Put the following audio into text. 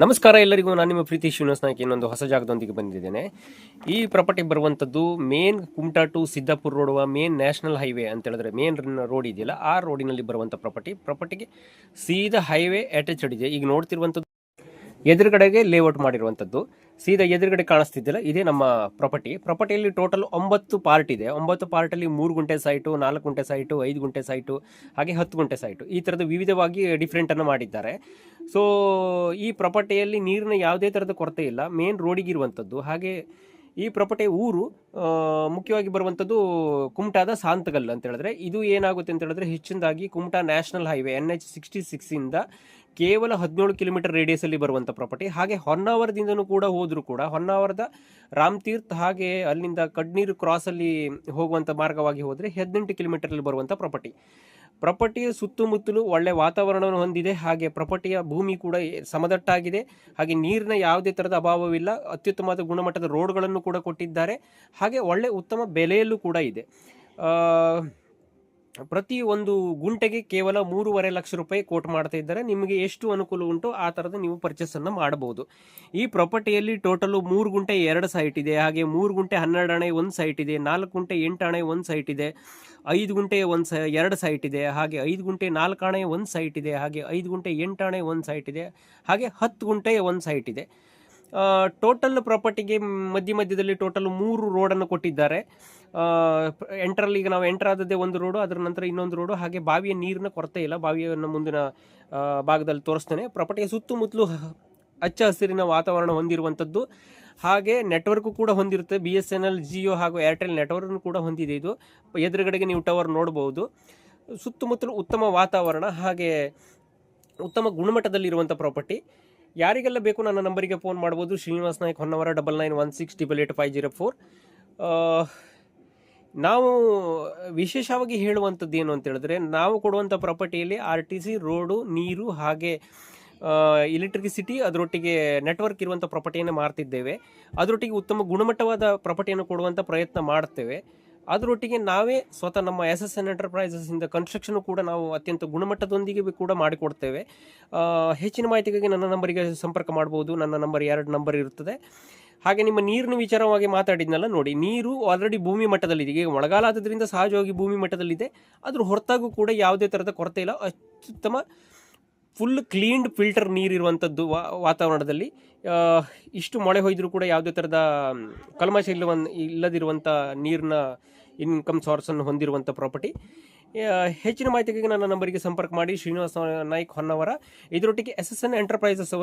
ನಮಸ್ಕಾರ ಎಲ್ಲರಿಗೂ, ನಾನು ನಿಮ್ಮ ಪ್ರೀತಿ ಶ್ರೀನಿವಾಸ್ ನಾಯ್ಕ. ಇನ್ನೊಂದು ಹೊಸ ಜಾಗದೊಂದಿಗೆ ಬಂದಿದ್ದೇನೆ. ಈ ಪ್ರಾಪರ್ಟಿ ಬರುವಂಥದ್ದು ಮೇನ್ ಕುಮಟಾ ಟು ಸಿದ್ದಾಪುರ ರೋಡುವ ಮೇನ್ ನ್ಯಾಷನಲ್ ಹೈವೇ ಅಂತ ಹೇಳಿದ್ರೆ ಮೇನ್ ರೋಡ್ ಇದೆಯಲ್ಲ, ಆ ರೋಡಿನಲ್ಲಿ ಬರುವಂಥ ಪ್ರಾಪರ್ಟಿ. ಪ್ರಾಪರ್ಟಿಗೆ ಸೀದಾ ಹೈವೇ ಅಟ್ಯಾಚ್ಡ್ ಇದೆ. ಈಗ ನೋಡ್ತಿರುವಂಥದ್ದು ಎದುರುಗಡೆಗೆ ಲೇಔಟ್ ಮಾಡಿರುವಂಥದ್ದು ಸೀದಾ ಎದುರುಗಡೆ ಕಾಣಿಸ್ತಿದ್ದಿಲ್ಲ, ಇದೇ ನಮ್ಮ ಪ್ರಾಪರ್ಟಿ. ಪ್ರಾಪರ್ಟಿಯಲ್ಲಿ ಟೋಟಲ್ ಒಂಬತ್ತು ಪಾರ್ಟ್ ಇದೆ. ಒಂಬತ್ತು ಪಾರ್ಟಲ್ಲಿ ಮೂರು ಗುಂಟೆ ಸೈಟು ನಾಲ್ಕು ಗುಂಟೆ ಸೈಟು ಐದು ಗುಂಟೆ ಸೈಟು ಹಾಗೆ ಹತ್ತು ಗುಂಟೆ ಸೈಟು ಈ ಥರದ್ದು ವಿವಿಧವಾಗಿ ಡಿಫ್ರೆಂಟನ್ನು ಮಾಡಿದ್ದಾರೆ. ಸೊ ಈ ಪ್ರಾಪರ್ಟಿಯಲ್ಲಿ ನೀರಿನ ಯಾವುದೇ ಥರದ ಕೊರತೆ ಇಲ್ಲ. ಮೇನ್ ರೋಡಿಗಿರುವಂಥದ್ದು ಹಾಗೆ ಈ ಪ್ರಾಪರ್ಟಿ ಊರು ಮುಖ್ಯವಾಗಿ ಬರುವಂಥದ್ದು ಕುಮಟಾದ ಸಾಂತಗಲ್ ಅಂತ ಹೇಳಿದ್ರೆ. ಇದು ಏನಾಗುತ್ತೆ ಅಂತ ಹೇಳಿದ್ರೆ ಹೆಚ್ಚಿನದಾಗಿ Kumta national highway N H sixty ಸಿಕ್ಸಿಂದ ಕೇವಲ ಹದಿನೇಳು ಕಿಲೋಮೀಟರ್ ರೇಡಿಯಸಲ್ಲಿ ಬರುವಂಥ ಪ್ರಾಪರ್ಟಿ ಹಾಗೆ ಹೊನ್ನಾವರದಿಂದನೂ ಕೂಡ ಹೋದರೂ ಕೂಡ, ಹೊನ್ನಾವರದ ರಾಮತೀರ್ಥ ಹಾಗೆ ಅಲ್ಲಿಂದ ಕಡ್ನೀರು ಕ್ರಾಸಲ್ಲಿ ಹೋಗುವಂಥ ಮಾರ್ಗವಾಗಿ ಹೋದರೆ ಹದಿನೆಂಟು ಕಿಲೋಮೀಟರಲ್ಲಿ ಬರುವಂಥ ಪ್ರಾಪರ್ಟಿ ಪ್ರಾಪರ್ಟಿಯ ಸುತ್ತಮುತ್ತಲು ಒಳ್ಳೆ ವಾತಾವರಣವನ್ನು ಹೊಂದಿದೆ. ಹಾಗೆ ಪ್ರಾಪರ್ಟಿಯ ಭೂಮಿ ಕೂಡ ಸಮದಟ್ಟಾಗಿದೆ. ಹಾಗೆ ನೀರಿನ ಯಾವುದೇ ಥರದ ಅಭಾವವಿಲ್ಲ. ಅತ್ಯುತ್ತಮವಾದ ಗುಣಮಟ್ಟದ ರೋಡ್ಗಳನ್ನು ಕೂಡ ಕೊಟ್ಟಿದ್ದಾರೆ. ಹಾಗೆ ಒಳ್ಳೆ ಉತ್ತಮ ಬೆಲೆಯಲ್ಲೂ ಕೂಡ ಇದೆ. ಪ್ರತಿ ಒಂದು ಗುಂಟೆಗೆ ಕೇವಲ ಮೂರುವರೆ ಲಕ್ಷ ರೂಪಾಯಿ ಕೋಟ್ ಮಾಡ್ತಾ ಇದ್ದಾರೆ. ನಿಮಗೆ ಎಷ್ಟು ಅನುಕೂಲ ಉಂಟು ಆ ಥರದ ನೀವು ಪರ್ಚೇಸನ್ನು ಮಾಡಬಹುದು. ಈ ಪ್ರಾಪರ್ಟಿಯಲ್ಲಿ ಟೋಟಲು ಮೂರು ಗುಂಟೆ ಎರಡು ಸೈಟ್ ಇದೆ. ಹಾಗೆ ಮೂರು ಗುಂಟೆ ಹನ್ನೆರಡು ಅಣೆ ಒಂದು ಸೈಟ್ ಇದೆ. ನಾಲ್ಕು ಗುಂಟೆ ಎಂಟು ಅಣೆ ಒಂದು ಸೈಟ್ ಇದೆ. ಐದು ಗುಂಟೆ ಒಂದು ಸ, ಎರಡು ಸೈಟ್ ಇದೆ. ಹಾಗೆ ಐದು ಗುಂಟೆ ನಾಲ್ಕು ಅಣೆ ಒಂದು ಸೈಟ್ ಇದೆ. ಹಾಗೆ ಐದು ಗುಂಟೆ ಎಂಟು ಅಣೆ ಒಂದು ಸೈಟ್ ಇದೆ. ಹಾಗೆ ಹತ್ತು ಗುಂಟೆ ಒಂದು ಸೈಟ್ ಇದೆ. ಟೋಟಲ್ ಪ್ರಾಪರ್ಟಿಗೆ ಮಧ್ಯ ಮಧ್ಯದಲ್ಲಿ ಟೋಟಲ್ ಮೂರು ರೋಡನ್ನು ಕೊಟ್ಟಿದ್ದಾರೆ. ಎಂಟ್ರಲ್ಲಿ ಈಗ ನಾವು ಎಂಟರ್ ಆದದ್ದೇ ಒಂದು ರೋಡು ಅದರ ನಂತರ ಇನ್ನೊಂದು ರೋಡು ಹಾಗೆ ಬಾವಿಯ ನೀರಿನ ಕೊರತೆ ಇಲ್ಲ. ಬಾವಿಯನ್ನು ಮುಂದಿನ ಭಾಗದಲ್ಲಿ ತೋರಿಸ್ತೇನೆ. ಪ್ರಾಪರ್ಟಿಯ ಸುತ್ತಮುತ್ತಲು ಹಚ್ಚ ಹಸಿರಿನ ವಾತಾವರಣ ಹೊಂದಿರುವಂಥದ್ದು ಹಾಗೆ ನೆಟ್ವರ್ಕು ಕೂಡ ಹೊಂದಿರುತ್ತೆ. B S N L Jio ಹಾಗೂ ಏರ್ಟೆಲ್ ನೆಟ್ವರ್ಕ್ ಕೂಡ ಹೊಂದಿದೆ ಇದು. ಎದುರುಗಡೆಗೆ ನೀವು ಟವರ್ ನೋಡಬಹುದು ಸುತ್ತಮುತ್ತಲು ಉತ್ತಮ ವಾತಾವರಣ, ಹಾಗೆ ಉತ್ತಮ ಗುಣಮಟ್ಟದಲ್ಲಿರುವಂಥ ಪ್ರಾಪರ್ಟಿ ಯಾರಿಗೆಲ್ಲ ಬೇಕು ನನ್ನ ನಂಬರಿಗೆ ಫೋನ್ ಮಾಡ್ಬೋದು. Srinivas Naik Honnavar double nine one six double eight five zero four ನಾವು ವಿಶೇಷವಾಗಿ ಹೇಳುವಂಥದ್ದು ಏನು ಅಂತ ಹೇಳಿದ್ರೆ, ನಾವು ಕೊಡುವಂಥ ಪ್ರಾಪರ್ಟಿಯಲ್ಲಿ ಆರ್ ಟಿ ಸಿ ರೋಡು ನೀರು ಹಾಗೆ ಎಲೆಕ್ಟ್ರಿಸಿಟಿ ಅದರೊಟ್ಟಿಗೆ ನೆಟ್ವರ್ಕ್ ಇರುವಂಥ ಪ್ರಾಪರ್ಟಿಯನ್ನು ಮಾರ್ತಿದ್ದೇವೆ. ಅದರೊಟ್ಟಿಗೆ ಉತ್ತಮ ಗುಣಮಟ್ಟವಾದ ಪ್ರಾಪರ್ಟಿಯನ್ನು ಕೊಡುವಂಥ ಪ್ರಯತ್ನ ಮಾಡ್ತೇವೆ. ಅದರೊಟ್ಟಿಗೆ ನಾವೇ ಸ್ವತಃ ನಮ್ಮ ಎಸ್ ಎಸ್ ಎನ್ ಎಂಟರ್ಪ್ರೈಸಸ್ಸಿಂದ ಕನ್ಸ್ಟ್ರಕ್ಷನ್ ಕೂಡ ನಾವು ಅತ್ಯಂತ ಗುಣಮಟ್ಟದೊಂದಿಗೆ ಕೂಡ ಮಾಡಿಕೊಡ್ತೇವೆ. ಹೆಚ್ಚಿನ ಮಾಹಿತಿಗಾಗಿ ನನ್ನ ನಂಬರಿಗೆ ಸಂಪರ್ಕ ಮಾಡ್ಬೋದು. ನನ್ನ ನಂಬರ್ ಎರಡು ನಂಬರ್ ಇರುತ್ತದೆ. ಹಾಗೆ ನಿಮ್ಮ ನೀರಿನ ವಿಚಾರವಾಗಿ ಮಾತಾಡಿದ್ನಲ್ಲ ನೋಡಿ, ನೀರು ಆಲ್ರೆಡಿ ಭೂಮಿ ಮಟ್ಟದಲ್ಲಿದೆ. ಈಗ ಮಳೆಗಾಲ ಆದ್ದರಿಂದ ಸಹಜವಾಗಿ ಭೂಮಿ ಮಟ್ಟದಲ್ಲಿದೆ. ಅದ್ರ ಹೊರತಾಗೂ ಕೂಡ ಯಾವುದೇ ಥರದ ಕೊರತೆ ಇಲ್ಲ. ಅತ್ಯುತ್ತಮ ಫುಲ್ ಕ್ಲೀನ್ಡ್ ಫಿಲ್ಟರ್ ನೀರಿರುವಂಥದ್ದು ವಾತಾವರಣದಲ್ಲಿ. ಇಷ್ಟು ಮಳೆ ಹೊಯ್ದರೂ ಕೂಡ ಯಾವುದೇ ಥರದ ಕಲ್ಮಶ ಇಲ್ಲವನ್ ಇಲ್ಲದಿರುವಂಥ ನೀರಿನ ಇನ್ಕಮ್ ಸೋರ್ಸನ್ನು ಹೊಂದಿರುವಂಥ ಪ್ರಾಪರ್ಟಿ ಹೆಚ್ಚಿನ ಮಾಹಿತಿಗಾಗಿ ನನ್ನ ನಂಬರಿಗೆ ಸಂಪರ್ಕ ಮಾಡಿ ಶ್ರೀನಿವಾಸ ನಾಯ್ಕ್ ಹೊನ್ನವರ. ಇದರೊಟ್ಟಿಗೆ ಎಸ್ ಎಸ್ ಎನ್ ಎಂಟರ್ಪ್ರೈಸಸ್ ಅವರು